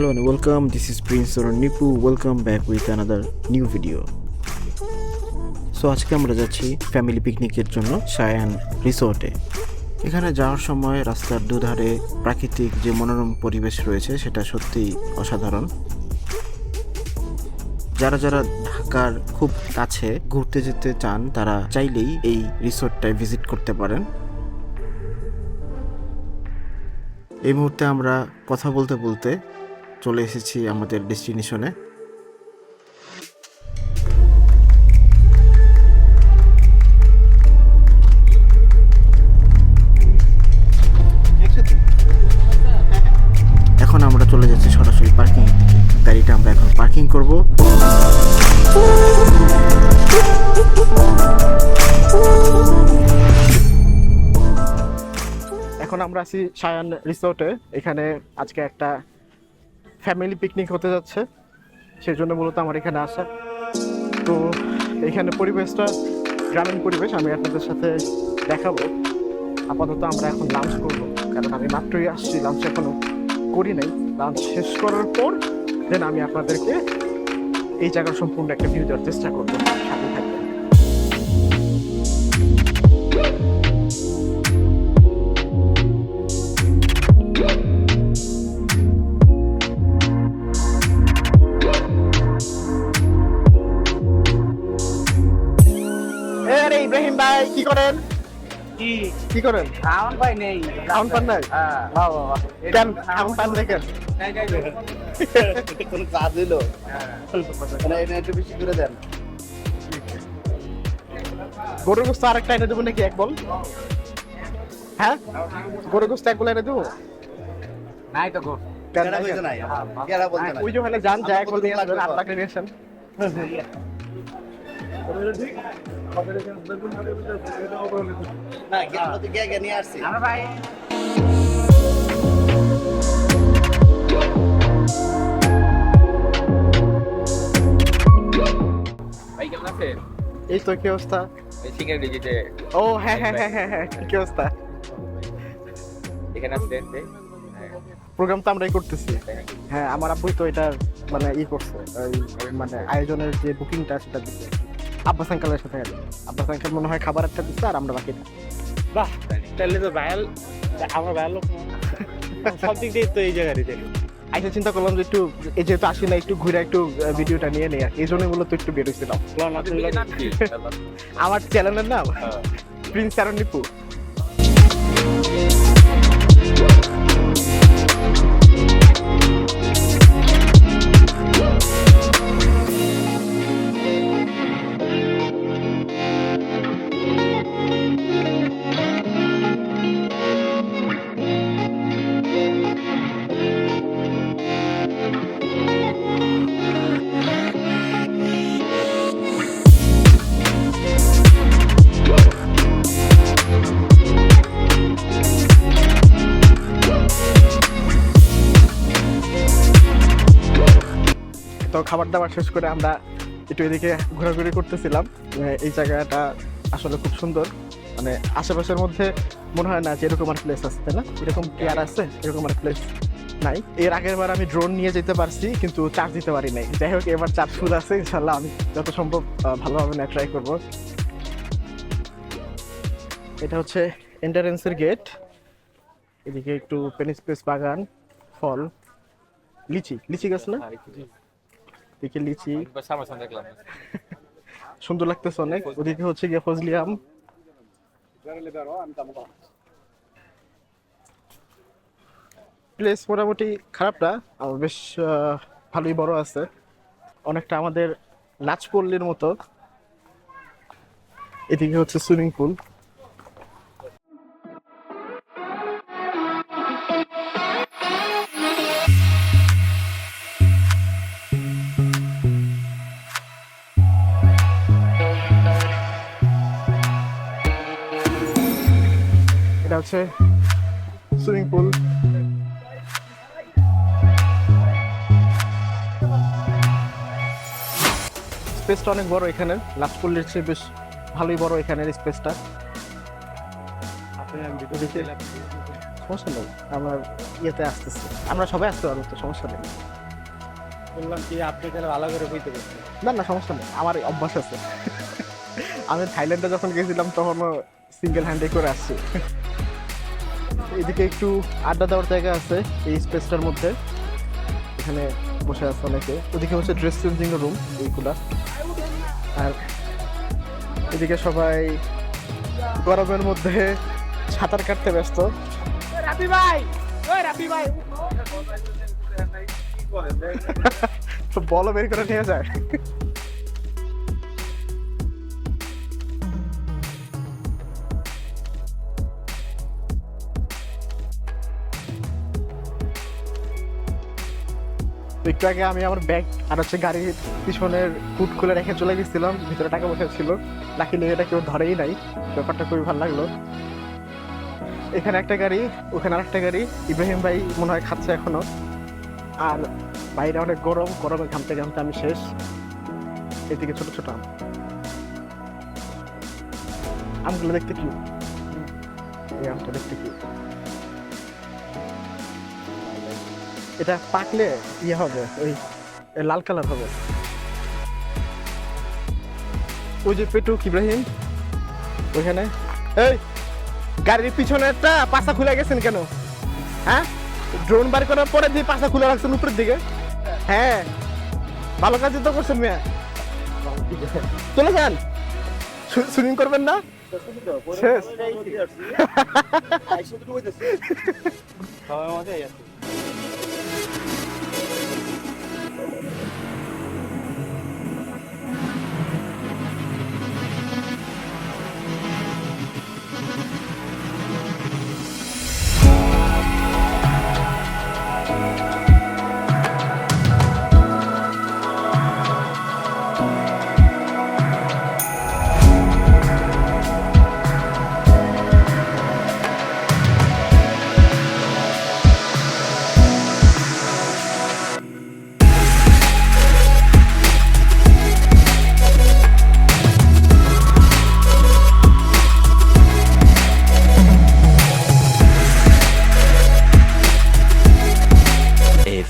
Hello and welcome. This is Prince or Nipu. Welcome back with another new video. So আজকে আমরা যাচ্ছি family পিকনিকের জন্য সায়ান রিসোর্টে এখানে যাওয়ার সময় রাস্তার দুধারে প্রাকৃতিক যে মনোরম পরিবেশ রয়েছে, সেটা সত্যিই অসাধারণ যারা যারা ঢাকার খুব কাছে ঘুরতে যেতে চান, তারা চাইলেই এই রিসোর্টটায় ভিজিট করতে পারেন এই মুহূর্তে আমরা কথা বলতে বলতে চলে এসেছি আমাদের ডেস্টিনেশনে। এখন আমরা চলে যাচ্ছি সরাসরি পার্কিং গাড়িটা আমরা এখন পার্কিং করব। এখন আমরা আছি সায়ান রিসোর্টে। এখানে আজকে একটা ফ্যামিলি পিকনিক হতে যাচ্ছে। সেই জন্য মূলত আমার এখানে আসা। তো এখানে পরিবেশটা, গ্রামীণ পরিবেশ আমি আপনাদের সাথে দেখাবো। আপাতত আমরা এখন লাঞ্চ করব। কারণ আমি মাত্রই আসছি লাঞ্চ এখনও করি নাই। লাঞ্চ শেষ করার পর দেন আমি আপনাদেরকে এই জায়গার সম্পূর্ণ একটা ভিউ দেওয়ার চেষ্টা করব। সাথে থাকবেন করেন? কি? কি করেন? পাই নেই। পান নাই? হ্যাঁ বাহ বাহ বাহ। কেন পান দেখেন কোন? কাজ হইল? মানে এটা একটু বেশি করে দেন। গরুর গোস্ত আরেকটা এনে দেবো নাকি এক বল? হ্যাঁ? গরুর গোস্ত এক বল এনে দেবো? নাই তো গো। কেন কেডা নাই? কেডা বলতে নাই? ওই যে ওখানে যান যা এক বল নিয়ে লাগবে আসবেন আট লাখ নিয়ে আসেন। না আমরা তো গে গে নিয়ে আসছি। আমরা ভাই ভাই কেমন আছেন? এই তো কি অবস্থা? এই ও হ্যাঁ হ্যাঁ হ্যাঁ হ্যাঁ হ্যাঁ কি অবস্থা? এখানে আসছেন যে হ্যাঁ, প্রোগ্রাম তো আমরাই করতেছি। হ্যাঁ আমার আব্বুই তো এটার মানে ই করছে মানে আয়োজনের যে বুকিংটা সেটা দিচ্ছে। আব্বাস আঙ্কালের সাথে গেছে। আব্বাস আঙ্কাল মনে হয় খাবার একটা দিচ্ছে আর আমরা বাকিটা বাহ তাহলে তো ভায়াল আমার ভায়াল সব দিক দিয়ে তো এই জায়গারই তাহলে আইসা চিন্তা করলাম যে একটু এই যেহেতু আসি না একটু ঘুরে একটু ভিডিওটা নিয়ে নেই আর এই জন্য মূলত একটু কি? আমার চ্যানেলের নাম। প্রিন্স কারণ নিপু খাবার দাবার শেষ করে আমরা একটু এদিকে ঘোরাঘুরি করতেছিলাম। এই জায়গাটা আসলে খুব সুন্দর। মানে আশেপাশের মধ্যে মনে হয় না যে এরকম আর প্লেস আছে, তাই না? এরকম কি আর আছে? এরকম আর প্লেস নাই। এর আগের বার আমি ড্রোন নিয়ে যেতে পারছি, কিন্তু চার্জ দিতে পারি নাই। যাই হোক, এবার চার্জ ফুল আছে ইনশাল্লাহ আমি যত সম্ভব ভালোভাবে না ট্রাই করব। এটা হচ্ছে এন্টারেন্সের গেট এদিকে একটু পেনিস প্লেস বাগান, ফল, লিচি। লিচি গাছ না? এদিকে লিচি সুন্দর লাগতেছে অনেক। ওদিকে হচ্ছে গিয়ে ফজলি আম প্লেস মোটামুটি খারাপ না বেশ ভালোই বড় আছে। অনেকটা আমাদের নাচপল্লির মতো। এদিকে হচ্ছে সুইমিং পুল। হচ্ছে সুইমিং পুল স্পেসটা অনেক বড় এখানে। লাস্ট পল্লির চেয়ে বেশ ভালোই বড় এখানের স্পেসটা সমস্যা নেই আমার ইয়েতে আসতেছে। আমরা সবাই আসতে পারব তো সমস্যা নেই। বললাম কি আপনি তাহলে ভালো করে বুঝতে পারছেন। না না সমস্যা নেই আমার অভ্যাস আছে। আমি থাইল্যান্ডে যখন গেছিলাম তখনও সিঙ্গেল হ্যান্ডে করে আসছি। এদিকে একটু আড্ডা দেওয়ার জায়গা আছে এই স্পেসটার মধ্যে। এখানে বসে আছে অনেকে। ওদিকে হচ্ছে ড্রেস চেঞ্জিং রুম এইগুলা। আর এদিকে সবাই গরমের মধ্যে সাঁতার কাটতে ব্যস্ত। ভাই! ওই ভাই! তো বের করে নিয়ে যায়। একটু আগে আমি আমার ব্যাগ আর হচ্ছে গাড়ির পিছনের ফুট খুলে রেখে চলে গেছিলাম। ভিতরে টাকা পয়সা ছিল লাকিলি এটা কেউ ধরেই নাই। ব্যাপারটা খুবই ভালো লাগল। এখানে একটা গাড়ি, ওখানে আরেকটা গাড়ি। ইব্রাহিম ভাই মনে হয় খাচ্ছে এখনও। আর বাইরে অনেক গরম। গরমে ঘামতে ঘামতে আমি শেষ। এদিকে ছোট ছোট আম। আমগুলো দেখতে কি আমটা দেখতে কি এটা পাকলে ইয়ে হবে ওই লাল কালার হবে। ওই যে পেটুক ইব্রাহিম ওইখানে। এই গাড়ির পিছনে একটা পাশা খুলে গেছেন কেন? হ্যাঁ? ড্রোন বার করার পরে দিয়ে পাশা খুলে রাখছেন উপরের দিকে? হ্যাঁ। ভালো কাজ তো করছেন মেয়া। চলে যান। সুইমিং করবেন না? শেষ।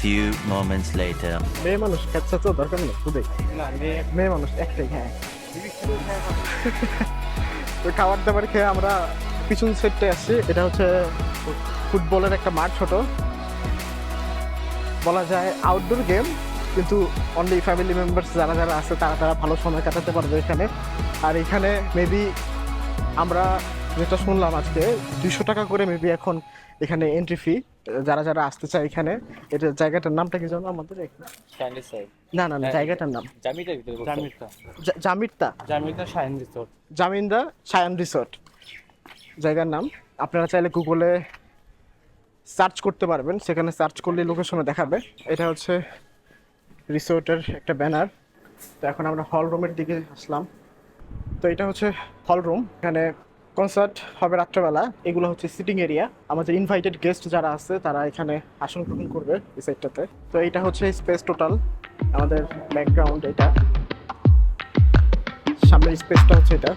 few moments later. মেয়ে মানুষ খেচ্ছে তো দরকার নেই না মেয়ে মেয়ে মানুষ একটাই হ্যাঁ। তো খাবার দাবার খেয়ে আমরা পিছন সেটটায় আসছি। এটা হচ্ছে ফুটবলের একটা মাঠ ছোট। বলা যায় আউটডোর গেম কিন্তু অনলি ফ্যামিলি মেম্বার্স যারা যারা আছে তারা তারা ভালো সময় কাটাতে পারবে এখানে। আর এখানে মেবি আমরা যেটা শুনলাম আজকে দুইশো টাকা করে মেবি এখন এখানে এন্ট্রি ফি যারা যারা আসতে চায় এখানে এটা জায়গাটার নামটা কি জানো আমাদের? না না না জায়গাটার নাম। জামিরতা জামিরটা শাইন রিসোর্ট। জামিনদা সায়ান রিসোর্ট। জায়গার নাম। আপনারা চাইলে গুগলে সার্চ করতে পারবেন। সেখানে সার্চ করলে লোকেশনে দেখাবে। এটা হচ্ছে রিসোর্টের একটা ব্যানার তো এখন আমরা হল রুমের দিকে আসলাম। তো এটা হচ্ছে হল রুম এখানে কনসার্ট হবে রাত্রেবেলা। এগুলো হচ্ছে সিটিং এরিয়া আমাদের ইনভাইটেড গেস্ট যারা আছে, তারা এখানে আসন গ্রহণ করবে এই সাইডটাতে তো এটা হচ্ছে স্পেস টোটাল আমাদের ব্যাকগ্রাউন্ড এটা। সামনের স্পেসটা হচ্ছে এটা।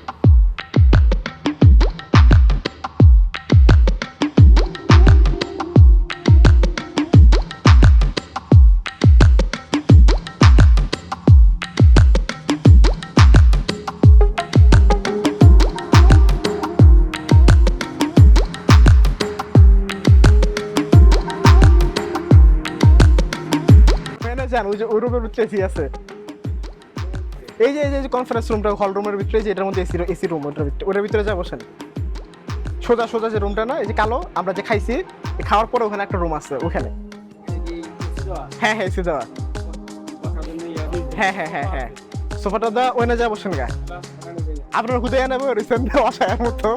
ওই যে, ওই রুমের ভিতরে এসি আছে। এই যে এই যে কনফারেন্স রুমটা হল রুমের ভিতরে যে, এটার মধ্যে এসি এসি রুম ওটার ভিতরে ওটার ভিতরে সোজা সোজা যে রুমটা না, এই যে কালো, আমরা যে খাইছি খাওয়ার পরে ওখানে একটা রুম আছে, ওখানে। হ্যাঁ হ্যাঁ এসি দেওয়া। হ্যাঁ হ্যাঁ হ্যাঁ হ্যাঁ। সোফাটা যা বসেন গা। আপনার হুদে রিসেন্ট মতো।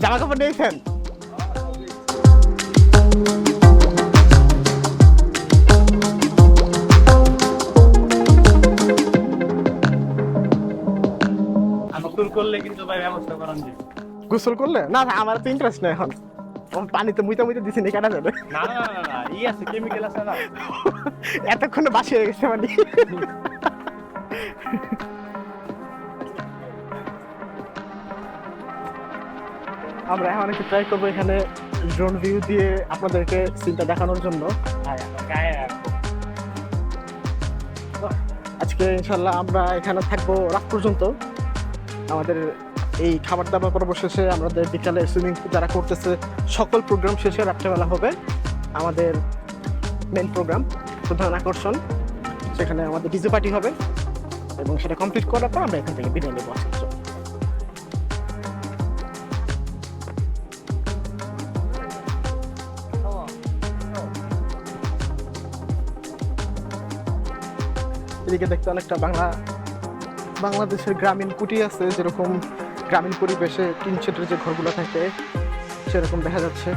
জামা কাপড় নিয়েছেন? করলে কিন্তু ভাই ব্যবস্থা করান যায় গোসল করলে? না না, আমার তো ইন্টারেস্ট নেই এখন। আমার পানিতে মুইতে মুইতে দিছি নি কাটা যাবে। না না না না ই আছে কেমিক্যাল আছে না। এতক্ষণে বাসি হয়ে গেছে মানে। আমরা এখন একটু ট্রাই করব এখানে ড্রোন ভিউ দিয়ে আপনাদেরকে সিনটা দেখানোর জন্য। ভাই আমার গায়ে রাখব আজকে ইনশাল্লাহ আমরা এখানে থাকব রাত পর্যন্ত। আমাদের এই খাবার দাবার পর্ব শেষে আমাদের বিকালে সুইমিং যারা করতেছে, সকল প্রোগ্রাম শেষে রাত্রেবেলা হবে আমাদের মেন প্রোগ্রাম প্রধান আকর্ষণ। সেখানে আমাদের ডিজে পার্টি হবে এবং সেটা কমপ্লিট করার পর আমরা এখান থেকে বিদায় নেব এদিকে দেখতে অনেকটা বাংলা বাংলাদেশের গ্রামীণ কুটি আছে, যেরকম গ্রামীণ পরিবেশে টিন শেডের যে ঘরগুলো থাকে, সেরকম দেখা যাচ্ছে।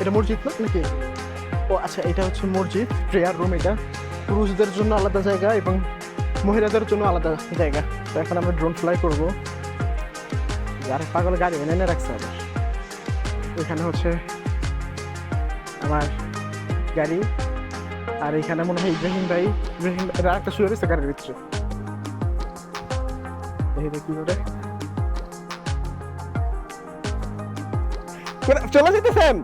এটা মসজিদ না নাকি? ও আচ্ছা এটা হচ্ছে মসজিদ প্রেয়ার রুম এটা। পুরুষদের জন্য আলাদা জায়গা এবং মহিলাদের জন্য আলাদা জায়গা। তো এখন আমরা ড্রোন ফ্লাই করব। আরেক পাগল গাড়ি, এনে এনে রাখছে আবার। এখানে হচ্ছে আমার গাড়ি। আর এখানে মনে হয় ইব্রাহিম ভাই ইব্রাহিম আর একটা শুয়ে রয়েছে গাড়ির ভিতরে। দেখি কোন- চলে যেতেছেন?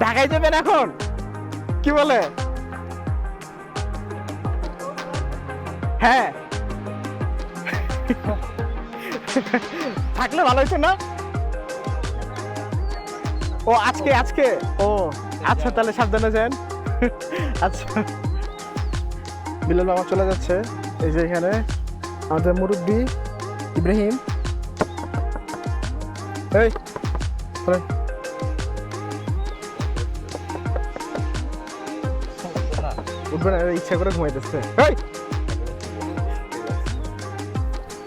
ঢাকায় যাবেন এখন? কি বলে? হ্যাঁ। থাকলে ভালো হতো না? ও, আজকে আজকে? ও আচ্ছা তাহলে সাবধানে যান। আচ্ছা। বিলাল বাবা চলে যাচ্ছে, এই যে এখানে। আমাদের মুরব্বী ইব্রাহিম এই। উঠবে না ইচ্ছা করে ঘুমাইতেছে। এই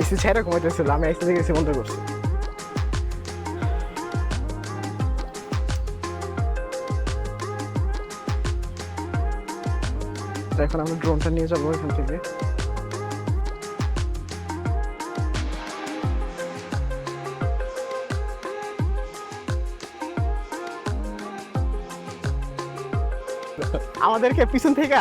এসি ছাইরা ঘুমাইতেছিল আমি এসি থেকে এসি বন্ধ করছি। এখন আমি ড্রোনটা নিয়ে যাব এখান থেকে। আমাদেরকে পিছন থেকে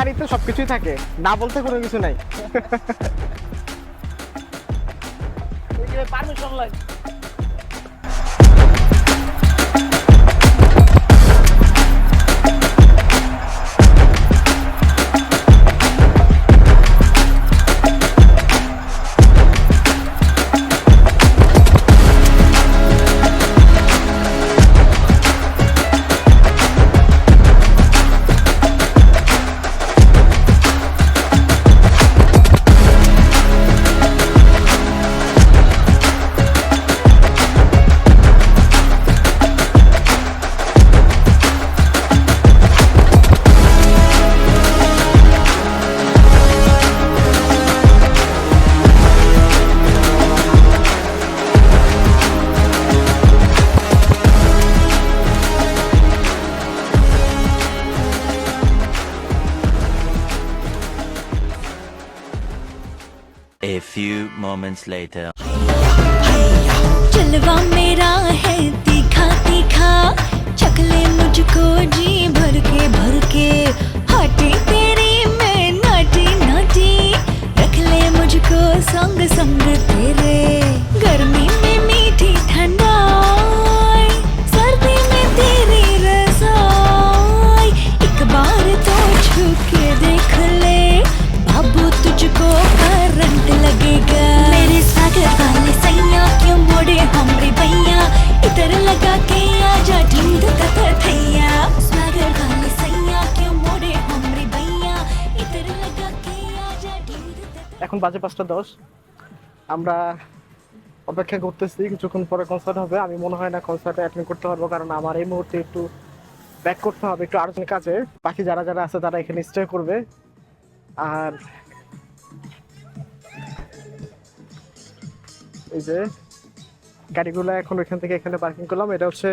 গাড়িতে সবকিছুই থাকে। না বলতে কোনো কিছু নাই। পারমিশন লাগে A few moments later. जलवा मेरा है, तीखा तीखा। चकले मुझको जी भर के भर के। हटी तेरी मैं नाटी नाटी। रख ले मुझको संग संग तेरे। गर्मी में मीठी ठंडाई, सर्दी में तेरी रजाई। एक बार तो छू के देख ले, बाबू तुझको लगेगा मेरे सागर वाले सैया क्यों मोड़े हमरे भैया इधर लगा के आजा ढूंढ तक थैया सागर वाले सैया क्यों मोड़े हमरे भैया इधर लगा के आजा ढूंढ तक এখন বাজে পাঁচটা দশ আমরা অপেক্ষা করতেছি কিছুক্ষণ পরে কনসার্ট হবে আমি মনে হয় না কনসার্টে অ্যাটেন্ড করতে পারবো কারণ আমার এই মুহূর্তে একটু ব্যাক করতে হবে একটু আর্জেন্ট কাজে বাকি যারা যারা আছে তারা এখানে স্টে করবে আর এই যে গাড়িগুলো এখন ওইখান থেকে এখানে পার্কিং করলাম, এটা হচ্ছে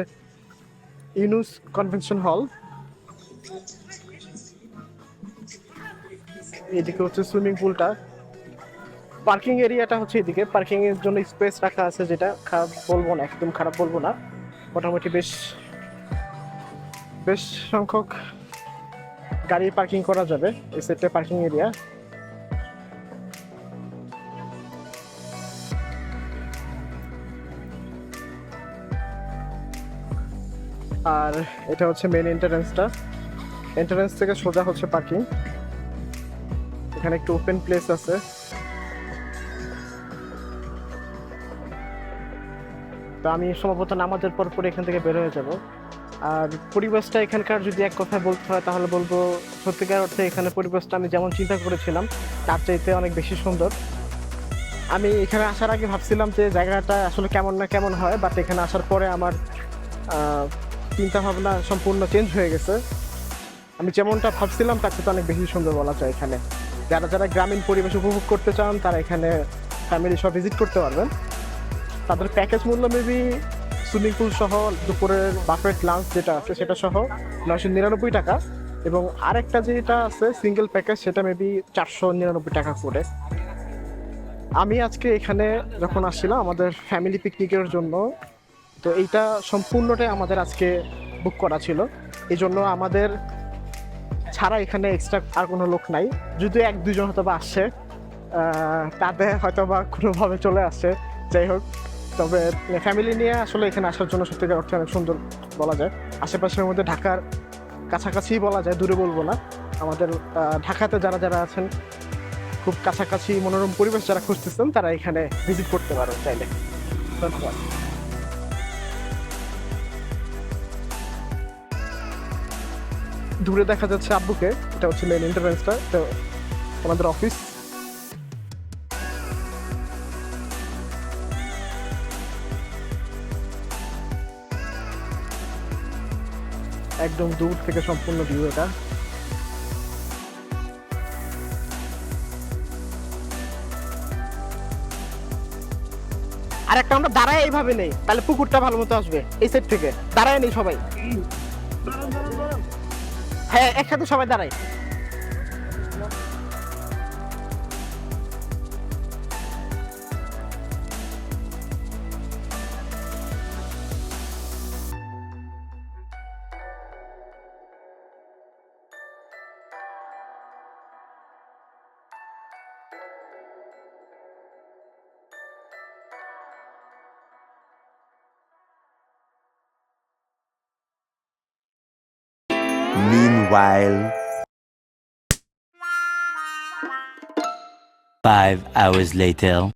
ইউনুস কনভেনশন হল। এদিকে হচ্ছে সুইমিং পুলটা। পার্কিং এরিয়াটা হচ্ছে এদিকে। পার্কিং এর জন্য স্পেস রাখা আছে যেটা, খারাপ বলব না, একদম খারাপ বলব না। মোটামুটি বেশ বেশ সংখ্যক গাড়ি পার্কিং করা যাবে এই সেটটা পার্কিং এরিয়া আর এটা হচ্ছে মেন এন্ট্রান্সটা এন্ট্রান্স থেকে সোজা হচ্ছে পার্কিং এখানে একটু ওপেন প্লেস আছে। তো আমি সম্ভবত নামাজের পর পরে এখান থেকে বের হয়ে যাব। আর পরিবেশটা এখানকার যদি এক কথায় বলতে হয়, তাহলে বলব সত্যিকার অর্থে এখানে পরিবেশটা আমি যেমন চিন্তা করেছিলাম, তার চাইতে অনেক বেশি সুন্দর। আমি এখানে আসার আগে ভাবছিলাম যে জায়গাটা আসলে কেমন না কেমন হয় বাট এখানে আসার পরে আমার চিন্তা ভাবনা সম্পূর্ণ চেঞ্জ হয়ে গেছে। আমি যেমনটা ভাবছিলাম, তার চেয়ে অনেক বেশি সুন্দর বলা যায় এখানে। যারা যারা গ্রামীণ পরিবেশ উপভোগ করতে চান, তারা এখানে ফ্যামিলি সব ভিজিট করতে পারবেন। তাদের প্যাকেজ মূল্য মেবি সুইমিং পুল সহ, দুপুরের বাফেট লাঞ্চ যেটা আছে, সেটা সহ নয়শো নিরানব্বই টাকা। এবং আরেকটা যেটা আছে সিঙ্গেল প্যাকেজ সেটা মেবি চারশো নিরানব্বই টাকা করে। আমি আজকে এখানে যখন আসছিলাম, আমাদের ফ্যামিলি পিকনিকের জন্য তো এইটা সম্পূর্ণটাই আমাদের আজকে বুক করা ছিল। এই জন্য আমাদের ছাড়া এখানে এক্সট্রা আর কোনো লোক নাই। যদি এক, দুজন হয়তো বা আসছে তাদের হয়তো বা কোনোভাবে চলে আসছে। যাই হোক, তবে ফ্যামিলি নিয়ে আসলে এখানে আসার জন্য সত্যিকার অর্থে অনেক সুন্দর বলা যায়। আশেপাশের মধ্যে ঢাকার কাছাকাছি বলা যায়, দূরে বলব না। আমাদের ঢাকাতে যারা যারা আছেন, খুব কাছাকাছি মনোরম পরিবেশ যারা খুঁজতেছেন, তারা এখানে ভিজিট করতে পারো চাইলে। ধন্যবাদ। দূরে দেখা যাচ্ছে আব্বুকে, এটা হচ্ছে মেন এন্ট্রান্সটা তো আমাদের অফিস একদম দূর থেকে সম্পূর্ণ ভিউ এটা। আর একটা আমরা দাঁড়ায় এইভাবে নেই, তাহলে পুকুরটা ভালো মতো আসবে, এই সাইড থেকে। দাঁড়ায় নেই সবাই। হ্যাঁ একসাথে সবাই দাঁড়াই। Meanwhile. Five hours later.